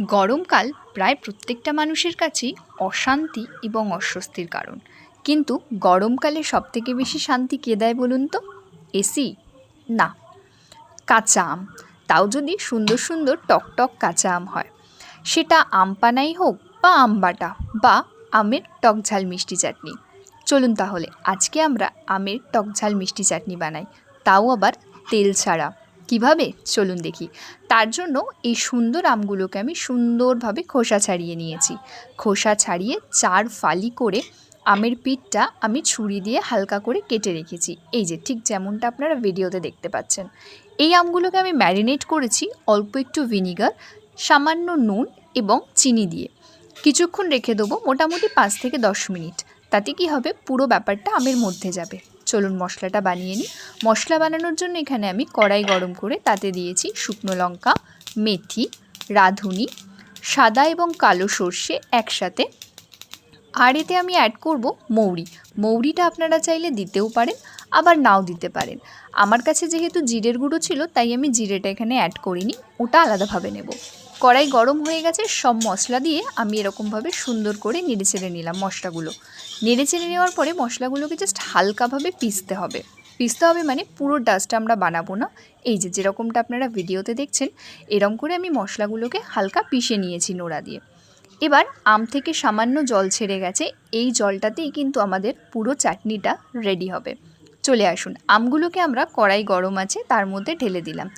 গরমকাল প্রায় প্রত্যেকটা মানুষের কাছেই অশান্তি এবং অস্বস্তির কারণ। কিন্তু গরমকালে সবথেকে বেশি শান্তি কে দেয় বলুন তো? এসি? না। কাঁচা আম। তাও যদি সুন্দর সুন্দর টকটক কাঁচা আম হয়। সেটা আম পানাই হোক বা আম বাটা বা আমের টক ঝাল মিষ্টি চাটনি। চলুন তাহলে, আজকে আমরা আমের টক ঝাল মিষ্টি চাটনি বানাই। তাও আবার তেল ছাড়া। কীভাবে? চলুন দেখি। তার জন্য এই সুন্দর আমগুলোকে আমি সুন্দরভাবে খোসা ছাড়িয়ে নিয়েছি। খোসা ছাড়িয়ে চার ফালি করে আমের পিঠটা আমি ছুরি দিয়ে হালকা করে কেটে রেখেছি। এই যে, ঠিক যেমনটা আপনারা ভিডিওতে দেখতে পাচ্ছেন। এই আমগুলোকে আমি ম্যারিনেট করেছি অল্প একটু ভিনিগার, সামান্য নুন এবং চিনি দিয়ে। কিছুক্ষণ রেখে দেবো মোটামুটি পাঁচ থেকে দশ মিনিট। তাতে কি হবে? পুরো ব্যাপারটা আমের মধ্যে যাবে। চলুন মশলাটা বানিয়ে নিই। মশলা বানানোর জন্য এখানে আমি কড়াই গরম করে তাতে দিয়েছি শুকনো লঙ্কা, মেথি, রাঁধুনি, সাদা এবং কালো সর্ষে একসাথে। আর এতে আমি অ্যাড করব মৌরি। মৌরিটা আপনারা চাইলে দিতেও পারেন, আবার নাও দিতে পারেন। আমার কাছে যেহেতু জিরের গুঁড়ো ছিল, তাই আমি জিরেটা এখানে অ্যাড করিনি, ওটা আলাদাভাবে নেব। কড়াই গরম হয়ে গেছে, সব মশলা দিয়ে আমি এরকমভাবে সুন্দর করে নেড়ে চেড়ে নিলাম মশলাগুলো। নেড়ে চেড়ে নেওয়ার পরে মশলাগুলোকে জাস্ট হালকাভাবে পিসতে হবে। পিসতে হবে মানে পুরো ডাস্টটা আমরা বানাবো না। এই যে যেরকমটা আপনারা ভিডিওতে দেখছেন এরকম করে আমি মশলাগুলোকে হালকা পিষে নিয়েছি নোড়া দিয়ে। এবার আম থেকে সামান্য জল ছেড়ে গেছে, এই জলটাতেই কিন্তু আমাদের পুরো চাটনিটা রেডি হবে। চলে আসুন। আমগুলোকে আমরা কড়াই গরম আছে, তার মধ্যে ঢেলে দিলাম।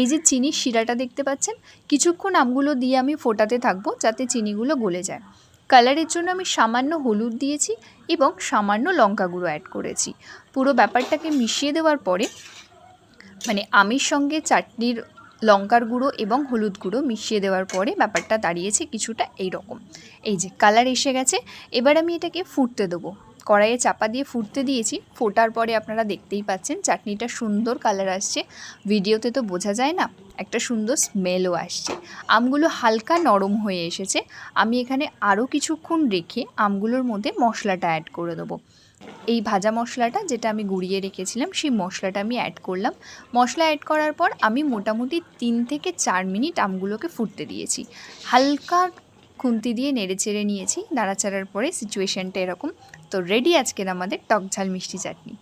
এই যে চিনির শিরাটা দেখতে পাচ্ছেন, কিছুক্ষণ আমগুলো দিয়ে আমি ফোটাতে থাকব যাতে চিনিগুলো গলে যায়। কালারের জন্য আমি সামান্য হলুদ দিয়েছি এবং সামান্য লঙ্কা গুঁড়ো অ্যাড করেছি। পুরো ব্যাপারটাকে মিশিয়ে দেওয়ার পরে মানে আমের সঙ্গে চাটনির লঙ্কার গুঁড়ো এবং হলুদ গুঁড়ো মিশিয়ে দেওয়ার পরে ব্যাপারটা দাঁড়িয়েছে কিছুটা এই রকম এই যে কালার এসে গেছে, এবার আমি এটাকে ফুটতে দেবো। কড়াইয়ে চাপা দিয়ে ফুটতে দিয়েছি। ফোটার পরে আপনারা দেখতেই পাচ্ছেন চাটনিটা সুন্দর কালার আসছে। ভিডিওতে তো বোঝা যায় না, একটা সুন্দর স্মেলও আসছে। আমগুলো হালকা নরম হয়ে এসেছে। আমি এখানে আরও কিছুক্ষণ রেখে আমগুলোর মধ্যে মশলাটা অ্যাড করে দেবো। এই ভাজা মশলাটা যেটা আমি গুঁড়িয়ে রেখেছিলাম, সেই মশলাটা আমি অ্যাড করলাম। মশলা অ্যাড করার পর আমি মোটামুটি তিন থেকে চার মিনিট আমগুলোকে ফুটতে দিয়েছি। হালকা খুন্তি দিয়ে নেড়ে চেড়ে নিয়েছি। নাড়াচাড়ার পরে সিচুয়েশানটা এরকম। তো রেডি আজকের আমাদের টক ঝাল মিষ্টি চাটনি।